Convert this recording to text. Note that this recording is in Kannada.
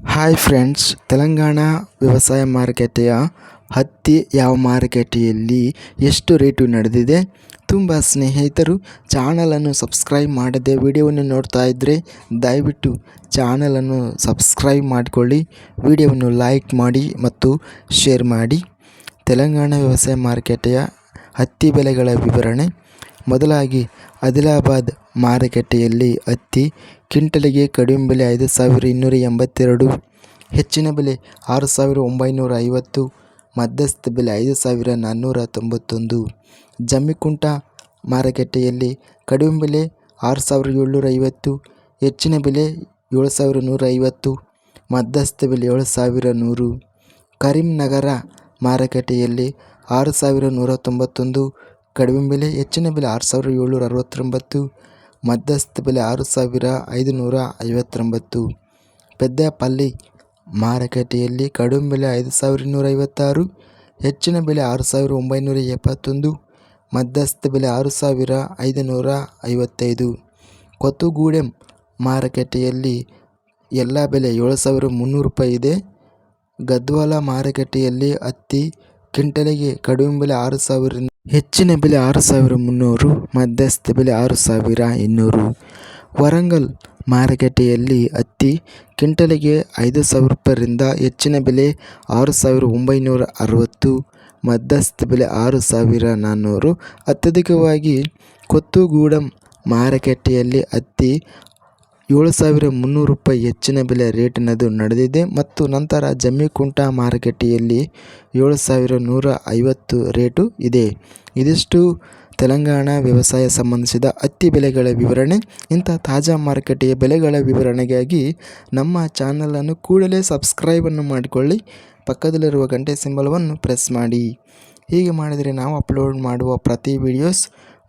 ಹಾಯ್ ಫ್ರೆಂಡ್ಸ್ ತೆಲಂಗಾಣ ವ್ಯವಸಾಯ ಮಾರುಕಟ್ಟೆಯ ಹತ್ತಿ ಯಾವ ಮಾರುಕಟ್ಟೆಯಲ್ಲಿ ಎಷ್ಟು ರೇಟು ನಡೆದಿದೆ? ತುಂಬ ಸ್ನೇಹಿತರು ಚಾನಲನ್ನು ಸಬ್ಸ್ಕ್ರೈಬ್ ಮಾಡದೆ ವಿಡಿಯೋವನ್ನು ನೋಡ್ತಾ ಇದ್ದರೆ ದಯವಿಟ್ಟು ಚಾನಲನ್ನು ಸಬ್ಸ್ಕ್ರೈಬ್ ಮಾಡಿಕೊಳ್ಳಿ, ವಿಡಿಯೋವನ್ನು ಲೈಕ್ ಮಾಡಿ ಮತ್ತು ಶೇರ್ ಮಾಡಿ. ತೆಲಂಗಾಣ ವ್ಯವಸಾಯ ಮಾರುಕಟ್ಟೆಯ ಹತ್ತಿ ಬೆಲೆಗಳ ವಿವರಣೆ. ಮೊದಲಾಗಿ, ಆದಿಲಾಬಾದ್ ಮಾರುಕಟ್ಟೆಯಲ್ಲಿ ಹತ್ತಿ ಕ್ವಿಂಟಲಿಗೆ ಕಡಿಮೆ ಬೆಲೆ ಐದು ಸಾವಿರ ಇನ್ನೂರ ಎಂಬತ್ತೆರಡು, ಹೆಚ್ಚಿನ ಬೆಲೆ ಆರು ಸಾವಿರ ಒಂಬೈನೂರ ಐವತ್ತು, ಮಧ್ಯಸ್ಥ ಬೆಲೆ ಐದು ಸಾವಿರ ನಾನ್ನೂರ ತೊಂಬತ್ತೊಂದು. ಜಮ್ಮಿಕುಂಟ ಮಾರುಕಟ್ಟೆಯಲ್ಲಿ ಕಡಿಮೆ ಬೆಲೆ ಆರು ಸಾವಿರ ಏಳ್ನೂರ ಐವತ್ತು, ಹೆಚ್ಚಿನ ಬೆಲೆ ಏಳು ಸಾವಿರ ನೂರ ಐವತ್ತು ಮಧ್ಯಸ್ಥ ಬೆಲೆ ಏಳು ಸಾವಿರ ನೂರು. ಕರೀಂನಗರ ಮಾರುಕಟ್ಟೆಯಲ್ಲಿ ಆರು ಸಾವಿರ ನೂರ ತೊಂಬತ್ತೊಂದು, ಕಡಿಮೆ ಬೆಲೆ ಹೆಚ್ಚಿನ ಬೆಲೆ ಆರು ಸಾವಿರ ಏಳ್ನೂರ ಅರವತ್ತೊಂಬತ್ತು ಮಧ್ಯಸ್ಥ ಬೆಲೆ ಆರು ಸಾವಿರ ಐದುನೂರ ಐವತ್ತೊಂಬತ್ತು. ಪೆದ್ದಪಲ್ಲಿ ಮಾರುಕಟ್ಟೆಯಲ್ಲಿ ಕಡಿಮೆ ಬೆಲೆ ಐದು ಸಾವಿರ ಇನ್ನೂರ ಐವತ್ತಾರು, ಹೆಚ್ಚಿನ ಬೆಲೆ ಆರು ಸಾವಿರ ಒಂಬೈನೂರ ಎಪ್ಪತ್ತೊಂದು ಮಧ್ಯಸ್ಥ ಬೆಲೆ ಆರು ಸಾವಿರ ಐದುನೂರ ಐವತ್ತೈದು. ಕೊತ್ತುಗೂಡೆಂ ಮಾರುಕಟ್ಟೆಯಲ್ಲಿ ಎಲ್ಲ ಬೆಲೆ ಏಳು ಸಾವಿರ ಮುನ್ನೂರು ರೂಪಾಯಿ ಇದೆ. ಗದ್ವಾಲ ಮಾರುಕಟ್ಟೆಯಲ್ಲಿ ಹತ್ತಿ, ಕ್ವಿಂಟಲಿಗೆ ಕಡಿಮೆ ಬೆಲೆ ಆರು ಸಾವಿರ ಹೆಚ್ಚಿನ ಬೆಲೆ ಆರು ಸಾವಿರ ಮುನ್ನೂರು, ಮಧ್ಯಸ್ಥ ಬೆಲೆ ಆರು ಸಾವಿರ ಇನ್ನೂರು. ವರಂಗಲ್ ಮಾರುಕಟ್ಟೆಯಲ್ಲಿ ಹತ್ತಿ ಕ್ವಿಂಟಲಿಗೆ ಐದು ಸಾವಿರ ರೂಪಾಯಿಂದ ಹೆಚ್ಚಿನ ಬೆಲೆ ಆರು ಸಾವಿರ ಒಂಬೈನೂರ ಅರವತ್ತು, ಮಧ್ಯಸ್ಥ ಬೆಲೆ ಆರು ಸಾವಿರ ನಾನ್ನೂರು. ಅತ್ಯಧಿಕವಾಗಿ ಕೊತ್ತುಗೂಡಂ ಮಾರುಕಟ್ಟೆಯಲ್ಲಿ ಹತ್ತಿ ಏಳು ಸಾವಿರ ಮುನ್ನೂರು ರೂಪಾಯಿ ಹೆಚ್ಚಿನ ಬೆಲೆ ರೇಟಿನದು ನಡೆದಿದೆ ಮತ್ತು ನಂತರ ಜಮ್ಮಿಕುಂಟ ಮಾರುಕಟ್ಟೆಯಲ್ಲಿ ಏಳು ಸಾವಿರ ನೂರ ಐವತ್ತು ರೇಟು ಇದೆ. ಇದಿಷ್ಟು ತೆಲಂಗಾಣ ವ್ಯವಸಾಯ ಸಂಬಂಧಿಸಿದ ಹತ್ತಿ ಬೆಲೆಗಳ ವಿವರಣೆ. ಇಂಥ ತಾಜಾ ಮಾರುಕಟ್ಟೆಯ ಬೆಲೆಗಳ ವಿವರಣೆಗಾಗಿ ನಮ್ಮ ಚಾನಲನ್ನು ಕೂಡಲೇ ಸಬ್ಸ್ಕ್ರೈಬನ್ನು ಮಾಡಿಕೊಳ್ಳಿ. ಪಕ್ಕದಲ್ಲಿರುವ ಗಂಟೆ ಸಿಂಬಲವನ್ನು ಪ್ರೆಸ್ ಮಾಡಿ. ಹೀಗೆ ಮಾಡಿದರೆ ನಾವು ಅಪ್ಲೋಡ್ ಮಾಡುವ ಪ್ರತಿ ವಿಡಿಯೋಸ್